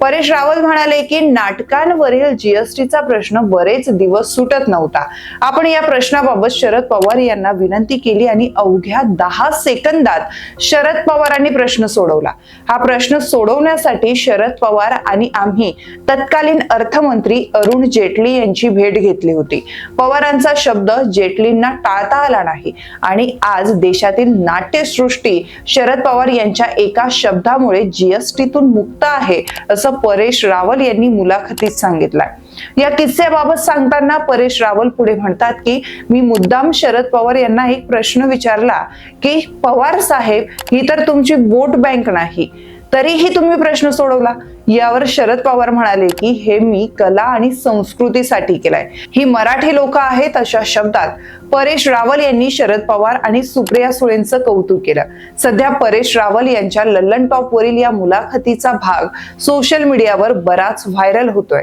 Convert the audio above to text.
परेश रावल म्हणाले की नाटकांवरील जीएसटीचा प्रश्न बरेच दिवस सुटत नव्हता. आपण या प्रश्नाबाबत शरद पवार यांना विनंती केली आणि अवघ्या दहा सेकंदात शरद पवारांनी प्रश्न सोडवला. हा प्रश्न सोडवण्यासाठी शरद पवार आणि आम्ही तत्कालीन अर्थमंत्री अरुण जेटली यांची भेट घेतली होती. पवारांचा शब्द जेटलींना टाळता आला नाही आणि आज देशातील नाट्यसृष्टी शरद पवार यांच्या एका शब्दामुळे जीएसटीतून मुक्त आहे असं परेश रावल यांनी मुलाखतीत सांगितलंय. या किस्स्याबाबत सांगताना परेश रावल पुढे म्हणतात की मी मुद्दाम शरद पवार यांना एक प्रश्न विचारला की पवार साहेब ही तर तुमची वोट बँक नाही. तरीही तुम्ही प्रश्न सोडवला. यावर शरद पवार म्हणाले की हे मी कला आणि संस्कृतीसाठी केलंय. ही मराठी लोक आहेत अशा शब्दात. परेश रावल यांनी शरद पवार आणि सुप्रिया सुळेंचं कौतुक केलं. सध्या परेश रावल यांच्या लल्लन टॉप वरील या मुलाखतीचा भाग सोशल मीडियावर बराच व्हायरल होतोय.